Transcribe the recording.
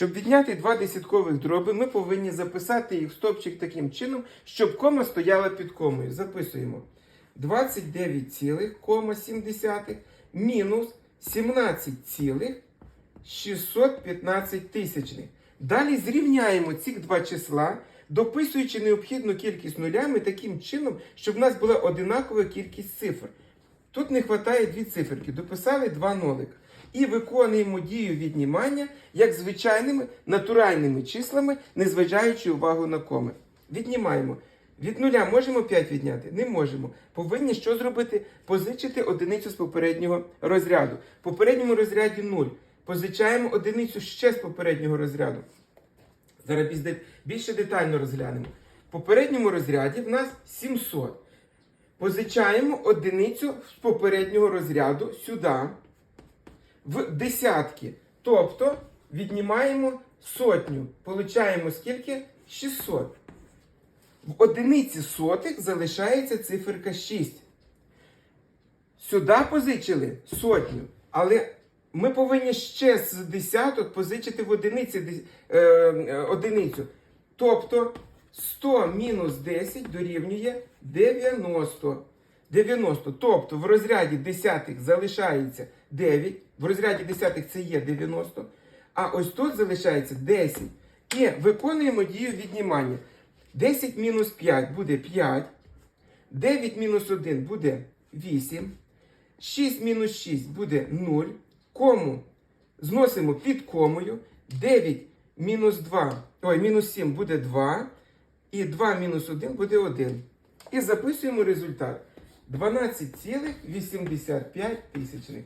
Щоб відняти два десяткових дроби, ми повинні записати їх в стопчик таким чином, щоб кома стояла під комою. Записуємо 29,7 мінус 17,615 тисячних. Далі зрівняємо ці два числа, дописуючи необхідну кількість нулями таким чином, щоб в нас була одинакова кількість цифр. Тут не вистачає дві циферки, дописали два нолика. І виконуємо дію віднімання як звичайними натуральними числами, не зважаючи увагу на коми. Віднімаємо. Від нуля можемо 5 відняти? Не можемо. Повинні що зробити? Позичити одиницю з попереднього розряду. В попередньому розряді 0. Позичаємо одиницю ще з попереднього розряду. Зараз більше детально розглянемо. В попередньому розряді в нас 700. Позичаємо одиницю з попереднього розряду сюди, в десятки. Тобто віднімаємо сотню. Получаємо скільки? 600. В одиниці сотих залишається циферка 6. Сюди позичили сотню, але ми повинні ще з десяток позичити в одиниці е, е, одиницю. Тобто 100 мінус 10 дорівнює 90. 90. Тобто в розряді десятих залишається 9. В розряді десятих це є 90. А ось тут залишається 10. І виконуємо дію віднімання. 10 мінус 5 буде 5. 9 мінус 1 буде 8. 6 мінус 6 буде 0. Кому зносимо під комою. 9 мінус 2, ой, мінус 7 буде 2. І 2 мінус 1 буде 1. І записуємо результат. 12,85 тисячних.